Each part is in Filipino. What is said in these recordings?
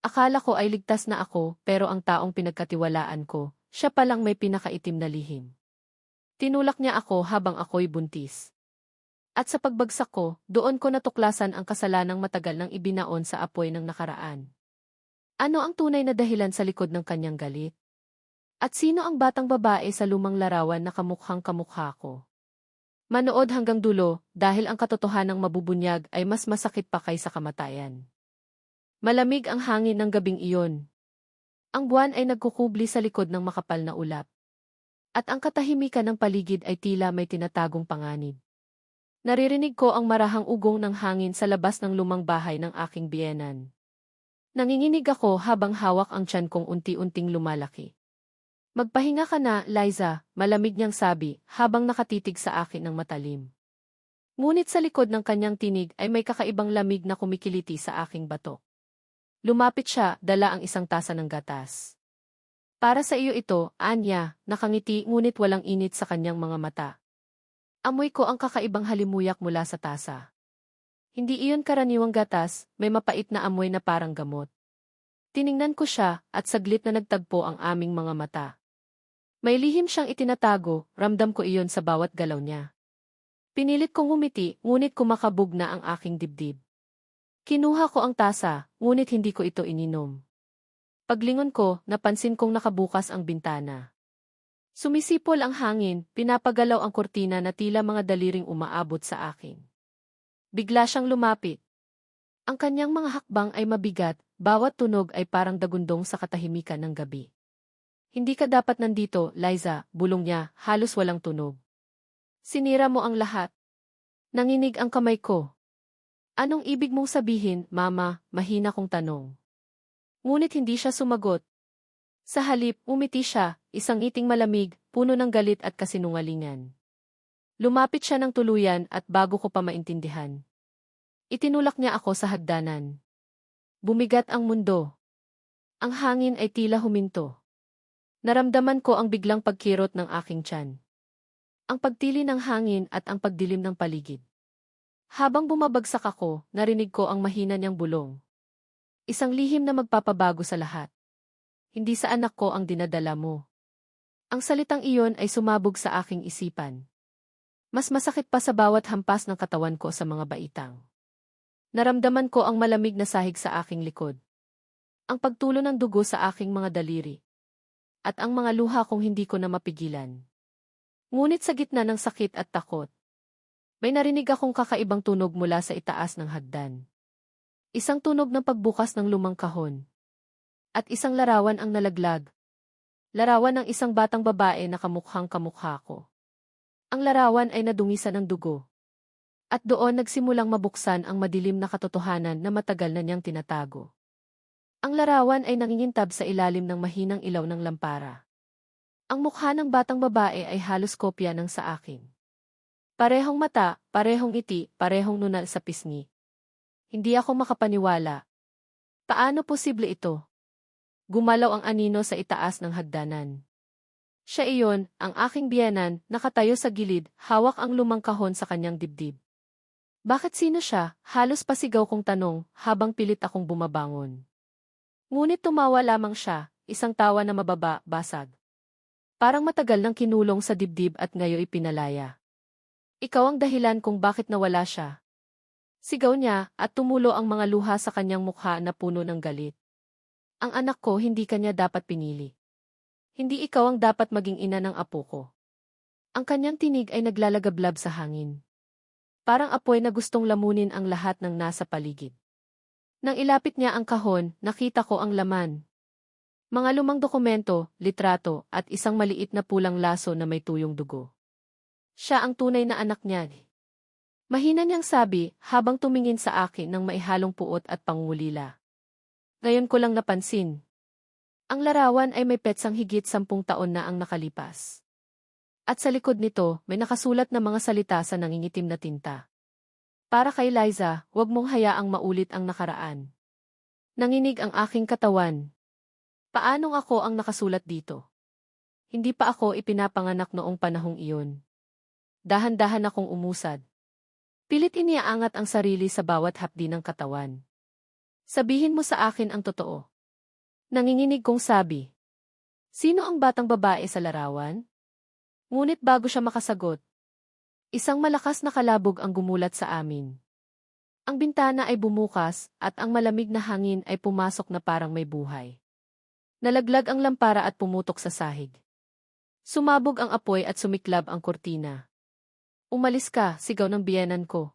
Akala ko ay ligtas na ako, pero ang taong pinagkatiwalaan ko, siya palang may pinakaitim na lihim. Tinulak niya ako habang ako'y buntis. At sa pagbagsak ko, doon ko natuklasan ang kasalanang matagal nang ibinaon sa apoy ng nakaraan. Ano ang tunay na dahilan sa likod ng kanyang galit? At sino ang batang babae sa lumang larawan na kamukhang kamukha ko? Manood hanggang dulo dahil ang katotohanang mabubunyag ay mas masakit pa kaysa kamatayan. Malamig ang hangin ng gabing iyon. Ang buwan ay nagkukubli sa likod ng makapal na ulap. At ang katahimikan ng paligid ay tila may tinatagong panganib. Naririnig ko ang marahang ugong ng hangin sa labas ng lumang bahay ng aking biyenan. Nanginginig ako habang hawak ang tiyan kong unti-unting lumalaki. Magpahinga ka na, Liza, malamig niyang sabi, habang nakatitig sa akin ng matalim. Ngunit sa likod ng kanyang tinig ay may kakaibang lamig na kumikiliti sa aking batok. Lumapit siya, dala ang isang tasa ng gatas. Para sa iyo ito, Anya, nakangiti ngunit walang init sa kanyang mga mata. Amoy ko ang kakaibang halimuyak mula sa tasa. Hindi iyon karaniwang gatas, may mapait na amoy na parang gamot. Tiningnan ko siya at saglit na nagtagpo ang aming mga mata. May lihim siyang itinatago, ramdam ko iyon sa bawat galaw niya. Pinilit kong humiti, ngunit kumakabog na ang aking dibdib. Kinuha ko ang tasa, ngunit hindi ko ito ininom. Paglingon ko, napansin kong nakabukas ang bintana. Sumisipol ang hangin, pinapagalaw ang kortina na tila mga daliring umaabot sa akin. Bigla siyang lumapit. Ang kanyang mga hakbang ay mabigat, bawat tunog ay parang dagundong sa katahimikan ng gabi. Hindi ka dapat nandito, Liza, bulong niya, halos walang tunog. Sinira mo ang lahat. Nanginig ang kamay ko. Anong ibig mong sabihin, mama, mahina kong tanong. Ngunit hindi siya sumagot. Sa halip, umiti siya, isang iting malamig, puno ng galit at kasinungalingan. Lumapit siya ng tuluyan at bago ko pa maintindihan. Itinulak niya ako sa hagdanan. Bumigat ang mundo. Ang hangin ay tila huminto. Naramdaman ko ang biglang pagkirot ng aking tiyan. Ang pagtili ng hangin at ang pagdilim ng paligid. Habang bumabagsak ako, narinig ko ang mahina niyang bulong. Isang lihim na magpapabago sa lahat. Hindi sa anak ko ang dinadala mo. Ang salitang iyon ay sumabog sa aking isipan. Mas masakit pa sa bawat hampas ng katawan ko sa mga baitang. Naramdaman ko ang malamig na sahig sa aking likod. Ang pagtulo ng dugo sa aking mga daliri. At ang mga luha kong hindi ko na mapigilan. Ngunit sa gitna ng sakit at takot, may narinig akong kakaibang tunog mula sa itaas ng hagdan. Isang tunog ng pagbukas ng lumang kahon. At isang larawan ang nalaglag. Larawan ng isang batang babae na kamukhang kamukha ko. Ang larawan ay nadungisan ng dugo. At doon nagsimulang mabuksan ang madilim na katotohanan na matagal na niyang tinatago. Ang larawan ay nangingintab sa ilalim ng mahinang ilaw ng lampara. Ang mukha ng batang babae ay halos kopya ng sa akin. Parehong mata, parehong iti, parehong nunal sa pisngi. Hindi ako makapaniwala. Paano posible ito? Gumalaw ang anino sa itaas ng hagdanan. Siya iyon, ang aking biyanan, nakatayo sa gilid, hawak ang lumang kahon sa kanyang dibdib. Bakit sino siya? Halos pasigaw kong tanong, habang pilit akong bumabangon. Ngunit tumawa lamang siya, isang tawa na mababa, basag. Parang matagal nang kinulong sa dibdib at ngayoy pinalaya. Ikaw ang dahilan kung bakit nawala siya. Sigaw niya at tumulo ang mga luha sa kanyang mukha na puno ng galit. Ang anak ko hindi kanya dapat pinili. Hindi ikaw ang dapat maging ina ng apo ko. Ang kanyang tinig ay naglalagablab sa hangin. Parang apoy na gustong lamunin ang lahat ng nasa paligid. Nang ilapit niya ang kahon, nakita ko ang laman. Mga lumang dokumento, litrato, at isang maliit na pulang laso na may tuyong dugo. Siya ang tunay na anak niya. Mahina niyang sabi habang tumingin sa akin ng maihalong puot at pangungulila. Ngayon ko lang napansin. Ang larawan ay may petsang higit sampung taon na ang nakalipas. At sa likod nito, may nakasulat na mga salita sa nangingitim na tinta. Para kay Liza, huwag mong hayaang maulit ang nakaraan. Nanginig ang aking katawan. Paanong ako ang nakasulat dito? Hindi pa ako ipinapanganak noong panahong iyon. Dahan-dahan akong umusad. Pilit iniaangat ang sarili sa bawat hapdi ng katawan. Sabihin mo sa akin ang totoo. Nanginginig kong sabi. Sino ang batang babae sa larawan? Ngunit bago siya makasagot, isang malakas na kalabog ang gumulat sa amin. Ang bintana ay bumukas at ang malamig na hangin ay pumasok na parang may buhay. Nalaglag ang lampara at pumutok sa sahig. Sumabog ang apoy at sumiklab ang kurtina. Umalis ka, sigaw ng biyenan ko.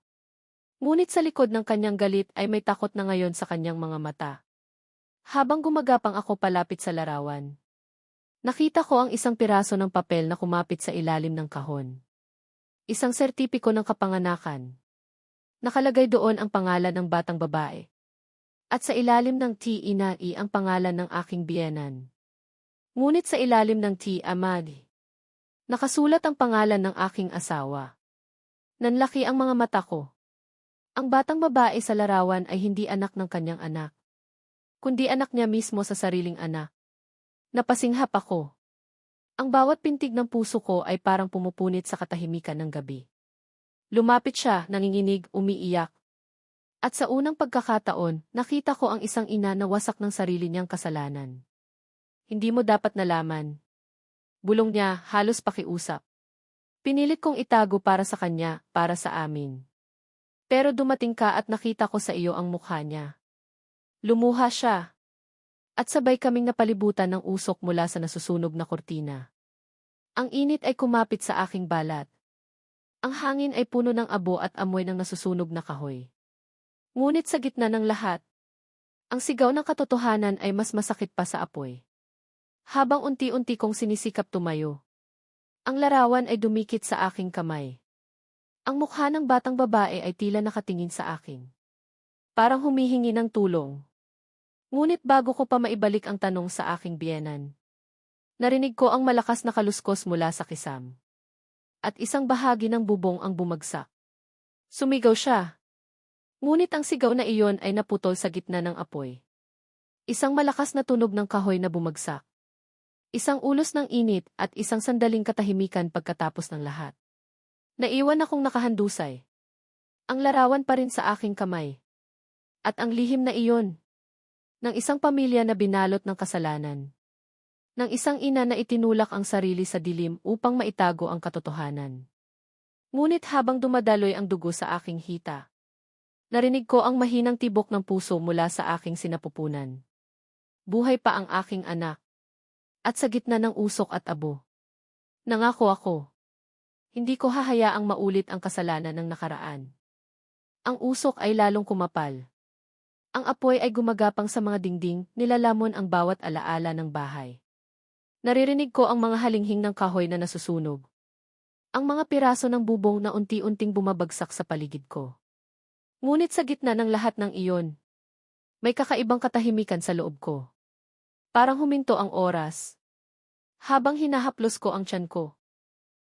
Ngunit sa likod ng kanyang galit ay may takot na ngayon sa kanyang mga mata. Habang gumagapang ako palapit sa larawan, nakita ko ang isang piraso ng papel na kumapit sa ilalim ng kahon. Isang sertipiko ng kapanganakan. Nakalagay doon ang pangalan ng batang babae. At sa ilalim ng T inai ang pangalan ng aking biyenan. Ngunit sa ilalim ng T amadi. Nakasulat ang pangalan ng aking asawa. Nanlaki ang mga mata ko. Ang batang babae sa larawan ay hindi anak ng kanyang anak. Kundi anak niya mismo sa sariling anak. Napasinghap ako. Ang bawat pintig ng puso ko ay parang pumupunit sa katahimikan ng gabi. Lumapit siya, nanginginig, umiiyak. At sa unang pagkakataon, nakita ko ang isang ina na wasak ng sarili niyang kasalanan. Hindi mo dapat nalaman. Bulong niya, halos pakiusap. Pinilit kong itago para sa kanya, para sa amin. Pero dumating ka at nakita ko sa iyo ang mukha niya. Lumuha siya. At sabay kaming napalibutan ng usok mula sa nasusunog na kortina. Ang init ay kumapit sa aking balat. Ang hangin ay puno ng abo at amoy ng nasusunog na kahoy. Ngunit sa gitna ng lahat, ang sigaw ng katotohanan ay mas masakit pa sa apoy. Habang unti-unti kong sinisikap tumayo, ang larawan ay dumikit sa aking kamay. Ang mukha ng batang babae ay tila nakatingin sa akin. Parang humihingi ng tulong. Ngunit bago ko pa maibalik ang tanong sa aking biyenan, narinig ko ang malakas na kaluskos mula sa kisam. At isang bahagi ng bubong ang bumagsak. Sumigaw siya. Ngunit ang sigaw na iyon ay naputol sa gitna ng apoy. Isang malakas na tunog ng kahoy na bumagsak. Isang ulos ng init at isang sandaling katahimikan pagkatapos ng lahat. Naiwan akong nakahandusay. Ang larawan pa rin sa aking kamay. At ang lihim na iyon. Ng isang pamilya na binalot ng kasalanan. Ng isang ina na itinulak ang sarili sa dilim upang maitago ang katotohanan. Ngunit habang dumadaloy ang dugo sa aking hita, narinig ko ang mahinang tibok ng puso mula sa aking sinapupunan. Buhay pa ang aking anak at sa gitna ng usok at abo. Nangako ako. Hindi ko hahayaang maulit ang kasalanan ng nakaraan. Ang usok ay lalong kumapal. Ang apoy ay gumagapang sa mga dingding, nilalamon ang bawat alaala ng bahay. Naririnig ko ang mga halinghing ng kahoy na nasusunog. Ang mga piraso ng bubong na unti-unting bumabagsak sa paligid ko. Ngunit sa gitna ng lahat ng iyon, may kakaibang katahimikan sa loob ko. Parang huminto ang oras. Habang hinahaplos ko ang tiyan ko.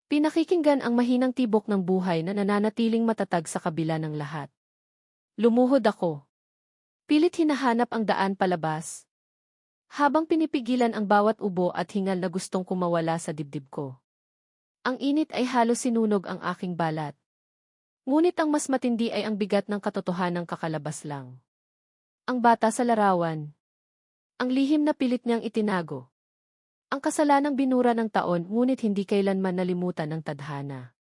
Pinakikinggan ang mahinang tibok ng buhay na nananatiling matatag sa kabila ng lahat. Lumuhod ako. Pilit hinahanap ang daan palabas. Habang pinipigilan ang bawat ubo at hingal na gustong kumawala sa dibdib ko. Ang init ay halos sinunog ang aking balat. Ngunit ang mas matindi ay ang bigat ng katotohanang kakalabas lang. Ang bata sa larawan, ang lihim na pilit niyang itinago. Ang kasalanang binura ng taon ngunit hindi kailanman nalimutan ng tadhana.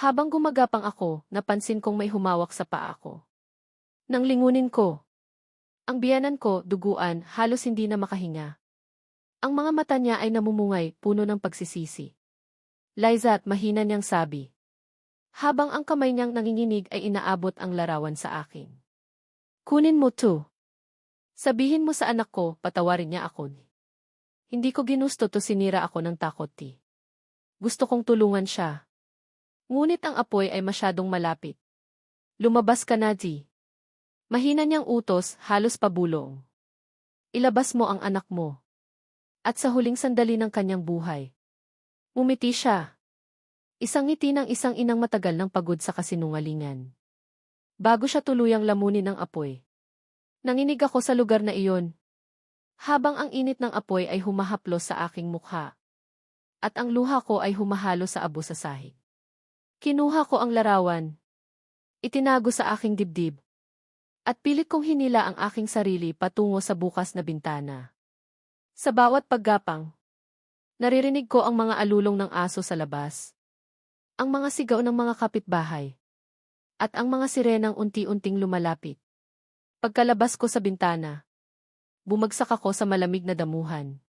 Habang gumagapang ako, napansin kong may humawak sa paa ko. Nang lingunin ko. Ang biyanan ko, duguan, halos hindi na makahinga. Ang mga mata niya ay namumungay, puno ng pagsisisi. Liza at mahina niyang sabi. Habang ang kamay niyang nanginginig ay inaabot ang larawan sa akin. Kunin mo to. Sabihin mo sa anak ko, patawarin niya ako. Hindi ko ginusto to sinira ako ng takot ti. Gusto kong tulungan siya. Ngunit ang apoy ay masyadong malapit. Lumabas ka na, G. Mahina niyang utos, halos pabulong. Ilabas mo ang anak mo. At sa huling sandali ng kanyang buhay. Umiti siya. Isang ngiti ng isang inang matagal ng pagod sa kasinungalingan. Bago siya tuluyang lamunin ng apoy. Nanginig ako sa lugar na iyon. Habang ang init ng apoy ay humahaplos sa aking mukha. At ang luha ko ay humahalo sa abo sa sahig. Kinuha ko ang larawan. Itinago sa aking dibdib. At pilit kong hinila ang aking sarili patungo sa bukas na bintana. Sa bawat paggapang, naririnig ko ang mga alulong ng aso sa labas. Ang mga sigaw ng mga kapitbahay. At ang mga sirenang unti-unting lumalapit. Pagkalabas ko sa bintana, bumagsak ako sa malamig na damuhan.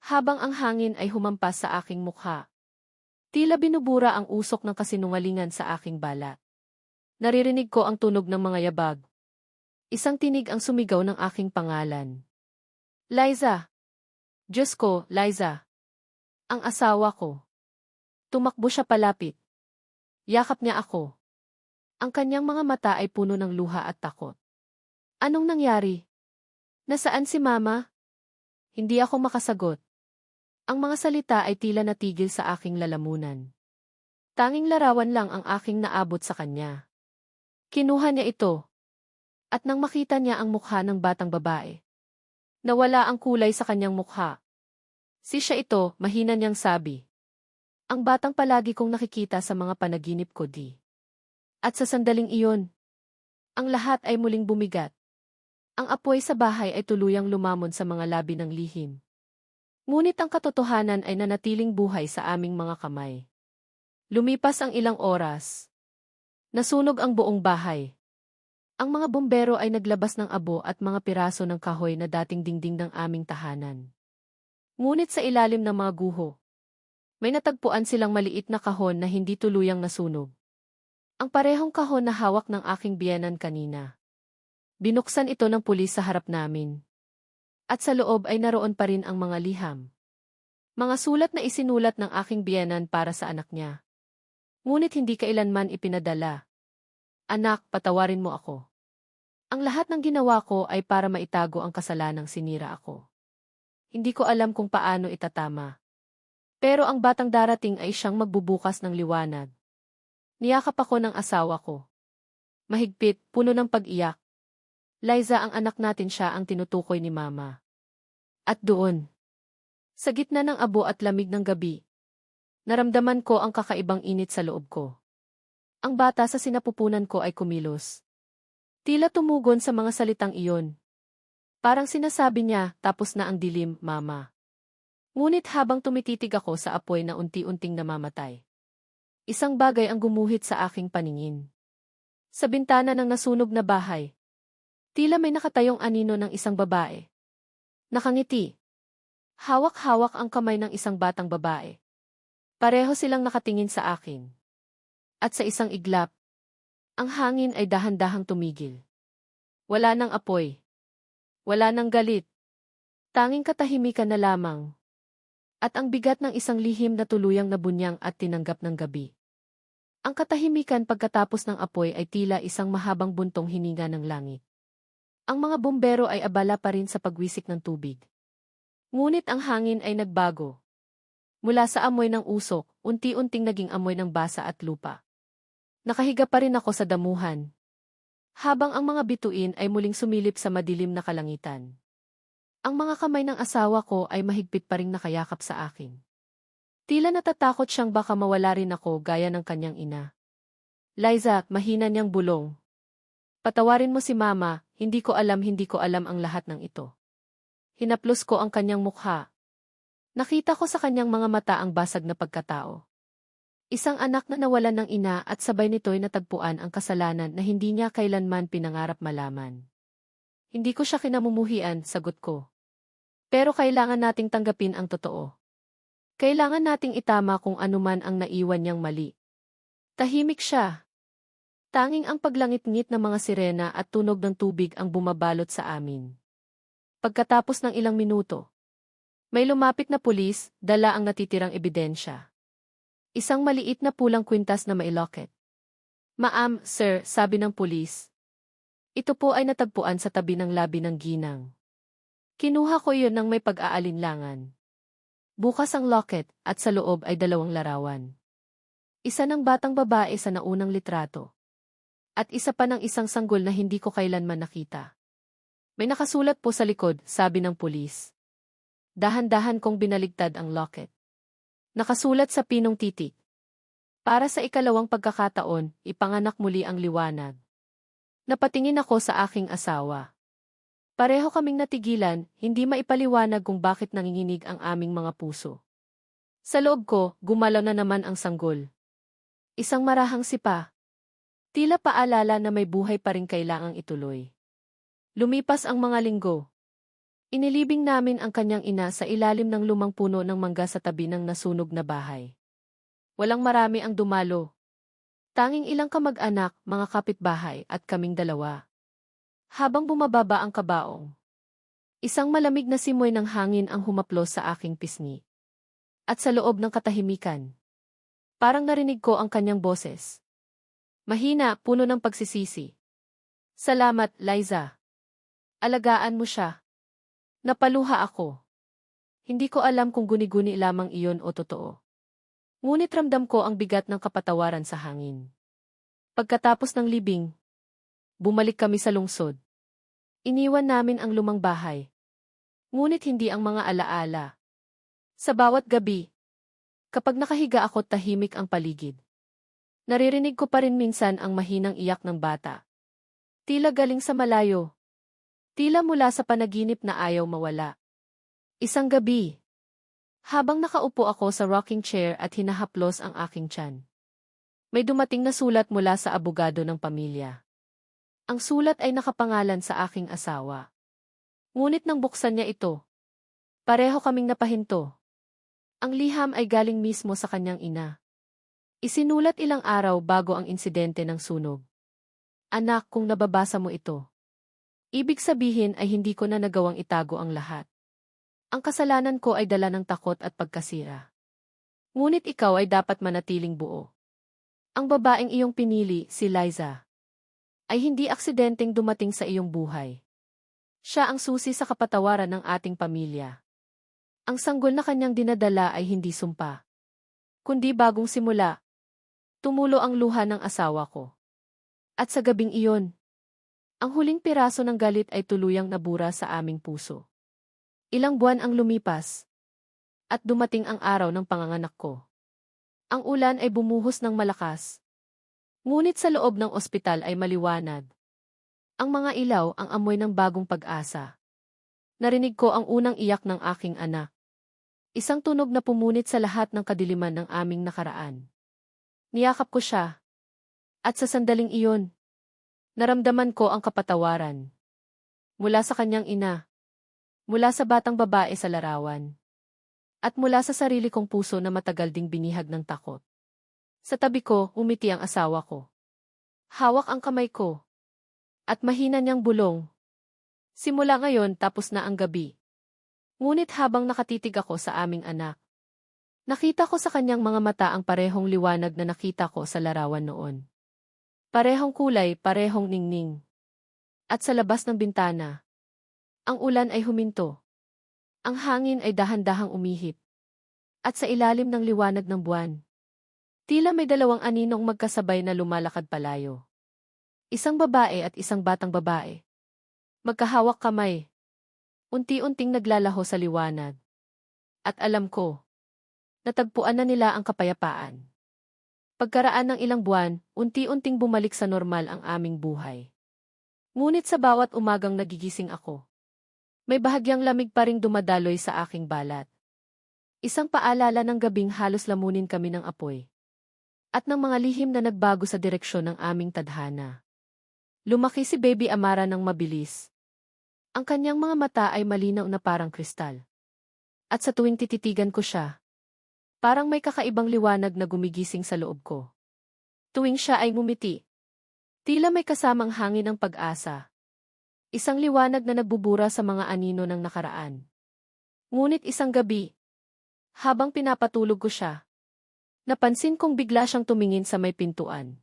Habang ang hangin ay humampas sa aking mukha. Tila binubura ang usok ng kasinungalingan sa aking balat. Naririnig ko ang tunog ng mga yabag. Isang tinig ang sumigaw ng aking pangalan. Liza! Diyos ko, Liza! Ang asawa ko. Tumakbo siya palapit. Yakap niya ako. Ang kanyang mga mata ay puno ng luha at takot. Anong nangyari? Nasaan si Mama? Hindi ako makasagot. Ang mga salita ay tila natigil sa aking lalamunan. Tanging larawan lang ang aking naabot sa kanya. Kinuha niya ito. At nang makita niya ang mukha ng batang babae, nawala ang kulay sa kanyang mukha. Si siya ito, mahina niyang sabi. Ang batang palagi kong nakikita sa mga panaginip ko di. At sa sandaling iyon, ang lahat ay muling bumigat. Ang apoy sa bahay ay tuluyang lumamon sa mga labi ng lihim. Ngunit ang katotohanan ay nanatiling buhay sa aming mga kamay. Lumipas ang ilang oras. Nasunog ang buong bahay. Ang mga bombero ay naglabas ng abo at mga piraso ng kahoy na dating dingding ng aming tahanan. Ngunit sa ilalim ng mga guho, may natagpuan silang maliit na kahon na hindi tuluyang nasunog. Ang parehong kahon na hawak ng aking biyanan kanina. Binuksan ito ng pulis sa harap namin. At sa loob ay naroon pa rin ang mga liham. Mga sulat na isinulat ng aking biyanan para sa anak niya. Ngunit hindi kailanman ipinadala. Anak, patawarin mo ako. Ang lahat ng ginawa ko ay para maitago ang kasalanang sinira ako. Hindi ko alam kung paano itatama. Pero ang batang darating ay siyang magbubukas ng liwanag. Niyakap ako ng asawa ko. Mahigpit, puno ng pag-iyak. Liza ang anak natin siya ang tinutukoy ni Mama. At doon, sa gitna ng abo at lamig ng gabi, naramdaman ko ang kakaibang init sa loob ko. Ang bata sa sinapupunan ko ay kumilos. Tila tumugon sa mga salitang iyon. Parang sinasabi niya, tapos na ang dilim, Mama. Ngunit habang tumititig ako sa apoy na unti-unting namamatay, isang bagay ang gumuhit sa aking paningin. Sa bintana ng nasunog na bahay, Tila may nakatayong anino ng isang babae. Nakangiti. Hawak-hawak ang kamay ng isang batang babae. Pareho silang nakatingin sa akin. At sa isang iglap, ang hangin ay dahan-dahang tumigil. Wala nang apoy. Wala nang galit. Tanging katahimikan na lamang. At ang bigat ng isang lihim na tuluyang nabunyang at tinanggap ng gabi. Ang katahimikan pagkatapos ng apoy ay tila isang mahabang buntong hininga ng langit. Ang mga bombero ay abala pa rin sa pagwisik ng tubig. Ngunit ang hangin ay nagbago. Mula sa amoy ng usok, unti-unting naging amoy ng basa at lupa. Nakahiga pa rin ako sa damuhan. Habang ang mga bituin ay muling sumilip sa madilim na kalangitan. Ang mga kamay ng asawa ko ay mahigpit pa rin nakayakap sa akin. Tila natatakot siyang baka mawala rin ako gaya ng kanyang ina. Liza, mahina niyang bulong. Patawarin mo si mama, hindi ko alam hindi ko alam ang lahat ng ito. Hinaplos ko ang kanyang mukha. Nakita ko sa kanyang mga mata ang basag na pagkatao. Isang anak na nawalan ng ina at sabay nito'y natagpuan ang kasalanan na hindi niya kailanman pinangarap malaman. Hindi ko siya kinamumuhian, sagot ko. Pero kailangan nating tanggapin ang totoo. Kailangan nating itama kung anuman ang naiwan niyang mali. Tahimik siya, Tanging ang paglangit-ngit ng mga sirena at tunog ng tubig ang bumabalot sa amin. Pagkatapos ng ilang minuto, may lumapit na pulis, dala ang natitirang ebidensya. Isang maliit na pulang kwintas na may locket. Maam, sir, sabi ng pulis. Ito po ay natagpuan sa tabi ng labi ng ginang. Kinuha ko iyon ng may pag-aalinlangan. Bukas ang locket at sa loob ay dalawang larawan. Isa ng batang babae sa naunang litrato at isa pa ng isang sanggol na hindi ko kailanman nakita. May nakasulat po sa likod, sabi ng pulis. Dahan-dahan kong binaligtad ang locket. Nakasulat sa pinong titik. Para sa ikalawang pagkakataon, ipanganak muli ang liwanag. Napatingin ako sa aking asawa. Pareho kaming natigilan, hindi maipaliwanag kung bakit nanginginig ang aming mga puso. Sa loob ko, gumalaw na naman ang sanggol. Isang marahang sipa. Tila paalala na may buhay pa rin kailangang ituloy. Lumipas ang mga linggo. Inilibing namin ang kanyang ina sa ilalim ng lumang puno ng mangga sa tabi ng nasunog na bahay. Walang marami ang dumalo. Tanging ilang kamag-anak, mga kapitbahay at kaming dalawa. Habang bumababa ang kabaong, isang malamig na simoy ng hangin ang humaplos sa aking pisngi. At sa loob ng katahimikan, parang narinig ko ang kanyang boses. Mahina, puno ng pagsisisi. Salamat, Liza. Alagaan mo siya. Napaluha ako. Hindi ko alam kung guni-guni lamang iyon o totoo. Ngunit ramdam ko ang bigat ng kapatawaran sa hangin. Pagkatapos ng libing, bumalik kami sa lungsod. Iniwan namin ang lumang bahay. Ngunit hindi ang mga alaala. Sa bawat gabi, kapag nakahiga ako tahimik ang paligid. Naririnig ko pa rin minsan ang mahinang iyak ng bata. Tila galing sa malayo. Tila mula sa panaginip na ayaw mawala. Isang gabi. Habang nakaupo ako sa rocking chair at hinahaplos ang aking tiyan. May dumating na sulat mula sa abogado ng pamilya. Ang sulat ay nakapangalan sa aking asawa. Ngunit nang buksan niya ito, pareho kaming napahinto. Ang liham ay galing mismo sa kanyang ina. Isinulat ilang araw bago ang insidente ng sunog. Anak, kung nababasa mo ito. Ibig sabihin ay hindi ko na nagawang itago ang lahat. Ang kasalanan ko ay dala ng takot at pagkasira. Ngunit ikaw ay dapat manatiling buo. Ang babaeng iyong pinili, si Liza, ay hindi aksidenteng dumating sa iyong buhay. Siya ang susi sa kapatawaran ng ating pamilya. Ang sanggol na kanyang dinadala ay hindi sumpa. Kundi bagong simula. Tumulo ang luha ng asawa ko. At sa gabing iyon, ang huling piraso ng galit ay tuluyang nabura sa aming puso. Ilang buwan ang lumipas. At dumating ang araw ng panganganak ko. Ang ulan ay bumuhos ng malakas, Ngunit sa loob ng ospital ay maliwanag. Ang mga ilaw ang amoy ng bagong pag-asa. Narinig ko ang unang iyak ng aking anak. Isang tunog na pumunit sa lahat ng kadiliman ng aming nakaraan. Niyakap ko siya. At sa sandaling iyon, naramdaman ko ang kapatawaran. Mula sa kanyang ina. Mula sa batang babae sa larawan. At mula sa sarili kong puso na matagal ding binihag ng takot. Sa tabi ko, umiti ang asawa ko. Hawak ang kamay ko. At mahina niyang bulong. Simula ngayon tapos na ang gabi. Ngunit habang nakatitig ako sa aming anak, nakita ko sa kanyang mga mata ang parehong liwanag na nakita ko sa larawan noon. Parehong kulay, parehong ningning. At sa labas ng bintana, ang ulan ay huminto. Ang hangin ay dahan-dahang umihip. At sa ilalim ng liwanag ng buwan, Tila may dalawang aninong magkasabay na lumalakad palayo. Isang babae at isang batang babae. Magkahawak kamay. Unti-unting naglalaho sa liwanag. At alam ko, natagpuan na nila ang kapayapaan. Pagkaraan ng ilang buwan, unti-unting bumalik sa normal ang aming buhay. Ngunit sa bawat umagang nagigising ako, may bahagyang lamig pa ring dumadaloy sa aking balat. Isang paalala ng gabing halos lamunin kami ng apoy at ng mga lihim na nagbago sa direksyon ng aming tadhana. Lumaki si Baby Amara ng mabilis. Ang kanyang mga mata ay malinaw na parang kristal. At sa tuwing tititigan ko siya, parang may kakaibang liwanag na gumigising sa loob ko. Tuwing siya ay ngumiti, tila may kasamang hangin ng pag-asa. Isang liwanag na nagbubura sa mga anino ng nakaraan. Ngunit isang gabi, habang pinapatulog ko siya, Napansin kong bigla siyang tumingin sa may pintuan.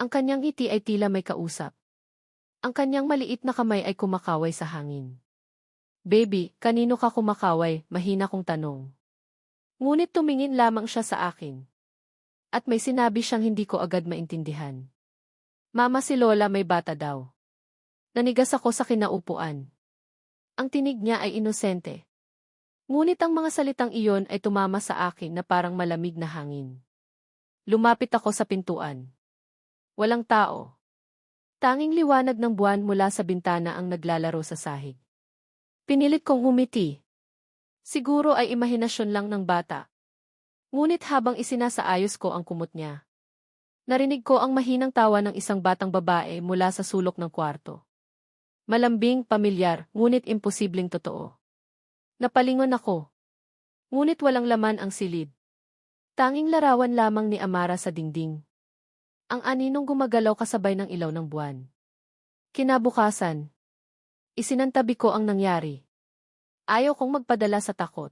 Ang kanyang ngiti ay tila may kausap. Ang kanyang maliit na kamay ay kumakaway sa hangin. Baby, kanino ka kumakaway? Mahina kong tanong. Ngunit tumingin lamang siya sa akin. At may sinabi siyang hindi ko agad maintindihan. Mama si Lola may bata daw. Nanigas ako sa kinaupuan. Ang tinig niya ay inosente. Ngunit ang mga salitang iyon ay tumama sa akin na parang malamig na hangin. Lumapit ako sa pintuan. Walang tao. Tanging liwanag ng buwan mula sa bintana ang naglalaro sa sahig. Pinilit kong humiti. Siguro ay imahinasyon lang ng bata. Ngunit habang isinasaayos ko ang kumot niya, narinig ko ang mahinang tawa ng isang batang babae mula sa sulok ng kwarto. Malambing, pamilyar, ngunit imposibleng totoo. Napalingon ako. Ngunit walang laman ang silid. Tanging larawan lamang ni Amara sa dingding. Ang aninong gumagalaw kasabay ng ilaw ng buwan. Kinabukasan. Isinantabi ko ang nangyari. Ayaw kong magpadala sa takot.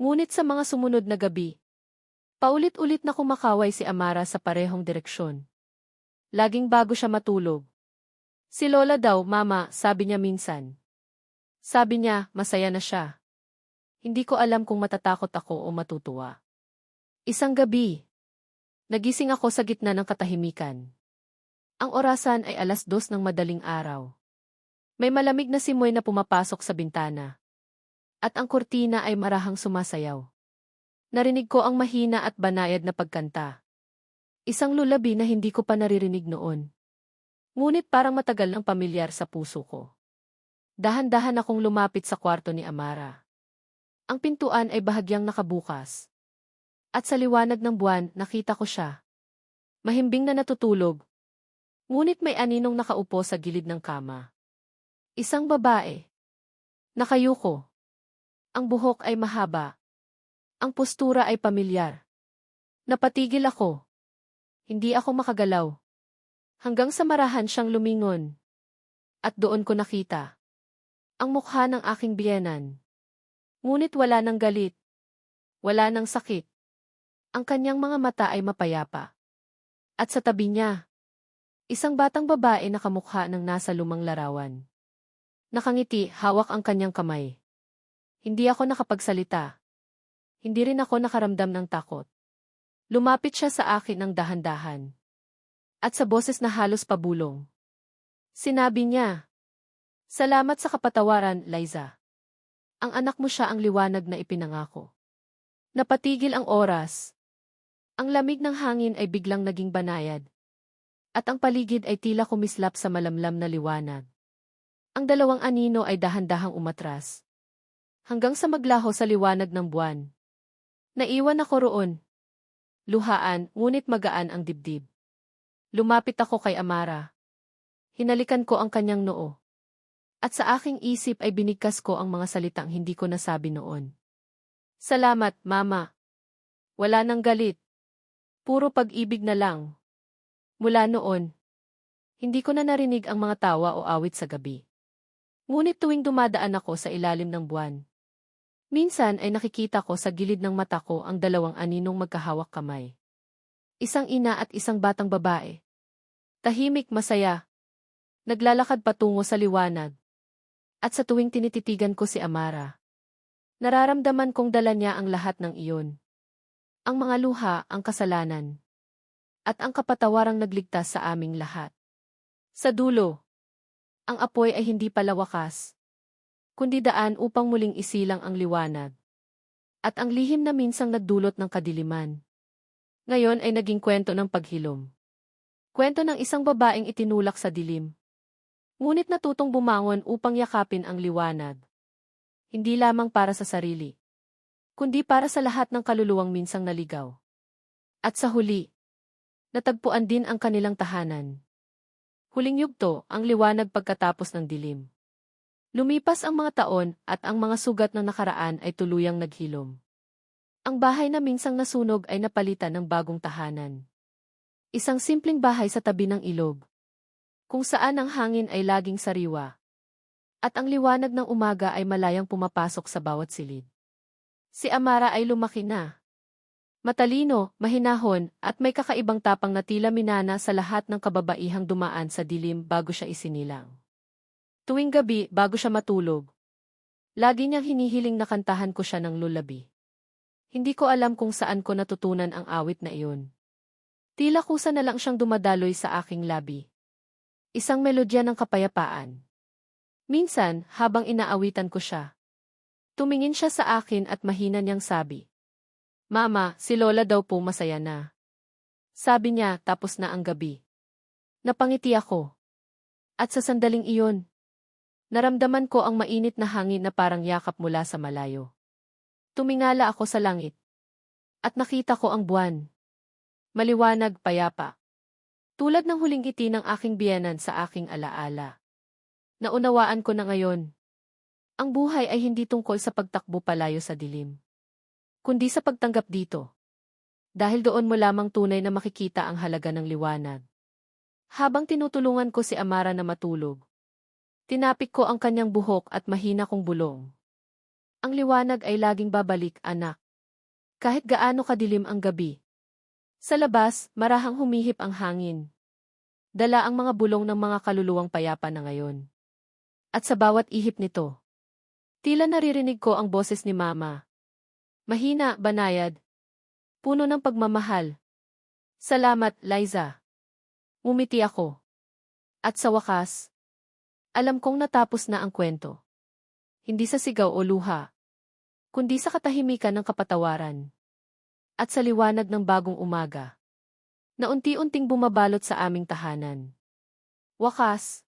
Ngunit sa mga sumunod na gabi, paulit-ulit na kumakaway si Amara sa parehong direksyon. Laging bago siya matulog, Si Lola daw, mama, sabi niya minsan. Sabi niya, masaya na siya. Hindi ko alam kung matatakot ako o matutuwa. Isang gabi. Nagising ako sa gitna ng katahimikan. Ang orasan ay alas dos ng madaling araw. May malamig na simoy na pumapasok sa bintana. At ang kurtina ay marahang sumasayaw. Narinig ko ang mahina at banayad na pagkanta. Isang lulabi na hindi ko pa naririnig noon. Ngunit parang matagal ng pamilyar sa puso ko. Dahan-dahan akong lumapit sa kwarto ni Amara. Ang pintuan ay bahagyang nakabukas. At sa liwanag ng buwan, nakita ko siya. Mahimbing na natutulog. Ngunit may aninong nakaupo sa gilid ng kama. Isang babae. Nakayuko. Ang buhok ay mahaba. Ang postura ay pamilyar. Napatigil ako. Hindi ako makagalaw. Hanggang sa marahan siyang lumingon. At doon ko nakita. Ang mukha ng aking biyenan. Ngunit wala ng galit. Wala ng sakit. Ang kanyang mga mata ay mapayapa. At sa tabi niya, isang batang babae na kamukha ng nasa lumang larawan. Nakangiti, hawak ang kanyang kamay. Hindi ako nakapagsalita. Hindi rin ako nakaramdam ng takot. Lumapit siya sa akin ng dahan-dahan. At sa boses na halos pabulong. Sinabi niya, Salamat sa kapatawaran, Liza. Ang anak mo siya ang liwanag na ipinangako. Napatigil ang oras. Ang lamig ng hangin ay biglang naging banayad. At ang paligid ay tila kumislap sa malamlam na liwanag. Ang dalawang anino ay dahan-dahang umatras. Hanggang sa maglaho sa liwanag ng buwan. Naiwan ako roon. Luhaan, ngunit magaan ang dibdib. Lumapit ako kay Amara. Hinalikan ko ang kanyang noo. At sa aking isip ay binigkas ko ang mga salitang hindi ko nasabi noon. Salamat, Mama. Wala nang galit. Puro pag-ibig na lang. Mula noon, hindi ko na narinig ang mga tawa o awit sa gabi. Ngunit tuwing dumadaan ako sa ilalim ng buwan, minsan ay nakikita ko sa gilid ng mata ko ang dalawang aninong magkahawak kamay. Isang ina at isang batang babae. Tahimik masaya. Naglalakad patungo sa liwanag. At sa tuwing tinititigan ko si Amara, nararamdaman kong dala niya ang lahat ng iyon. Ang mga luha, ang kasalanan. At ang kapatawarang nagligtas sa aming lahat. Sa dulo, ang apoy ay hindi pala wakas, kundi daan upang muling isilang ang liwanag. At ang lihim na minsang nagdulot ng kadiliman. Ngayon ay naging kwento ng paghilom. Kwento ng isang babaeng itinulak sa dilim. Ngunit natutong bumangon upang yakapin ang liwanag. Hindi lamang para sa sarili, kundi para sa lahat ng kaluluwang minsang naligaw. At sa huli, natagpuan din ang kanilang tahanan. Huling yugto, ang liwanag pagkatapos ng dilim. Lumipas ang mga taon at ang mga sugat ng nakaraan ay tuluyang naghilom. Ang bahay na minsang nasunog ay napalitan ng bagong tahanan. Isang simpleng bahay sa tabi ng ilog. Kung saan ang hangin ay laging sariwa. At ang liwanag ng umaga ay malayang pumapasok sa bawat silid. Si Amara ay lumaki na. Matalino, mahinahon, at may kakaibang tapang na tila minana sa lahat ng kababaihang dumaan sa dilim bago siya isinilang. Tuwing gabi, bago siya matulog, lagi niyang hinihiling na kantahan ko siya ng lulabi. Hindi ko alam kung saan ko natutunan ang awit na iyon. Tila kusa na lang siyang dumadaloy sa aking labi. Isang melodya ng kapayapaan. Minsan, habang inaawitan ko siya, tumingin siya sa akin at mahina niyang sabi, Mama, si Lola daw po masaya na. Sabi niya tapos na ang gabi. Napangiti ako. At sa sandaling iyon, naramdaman ko ang mainit na hangin na parang yakap mula sa malayo. Tumingala ako sa langit. At nakita ko ang buwan. Maliwanag, payapa. Tulad ng huling ngiti ng aking biyanan sa aking alaala. Naunawaan ko na ngayon. Ang buhay ay hindi tungkol sa pagtakbo palayo sa dilim. Kundi sa pagtanggap dito. Dahil doon mo lamang tunay na makikita ang halaga ng liwanag. Habang tinutulungan ko si Amara na matulog, tinapik ko ang kanyang buhok at mahina kong bulong. Ang liwanag ay laging babalik, anak. Kahit gaano kadilim ang gabi. Sa labas, marahang humihip ang hangin. Dala ang mga bulong ng mga kaluluwang payapa na ngayon. At sa bawat ihip nito, tila naririnig ko ang boses ni Mama. Mahina, banayad. Puno ng pagmamahal. Salamat, Liza. Umiti ako. At sa wakas, alam kong natapos na ang kwento. Hindi sa sigaw o luha, kundi sa katahimikan ng kapatawaran. At sa liwanag ng bagong umaga, na unti-unting bumabalot sa aming tahanan. Wakas,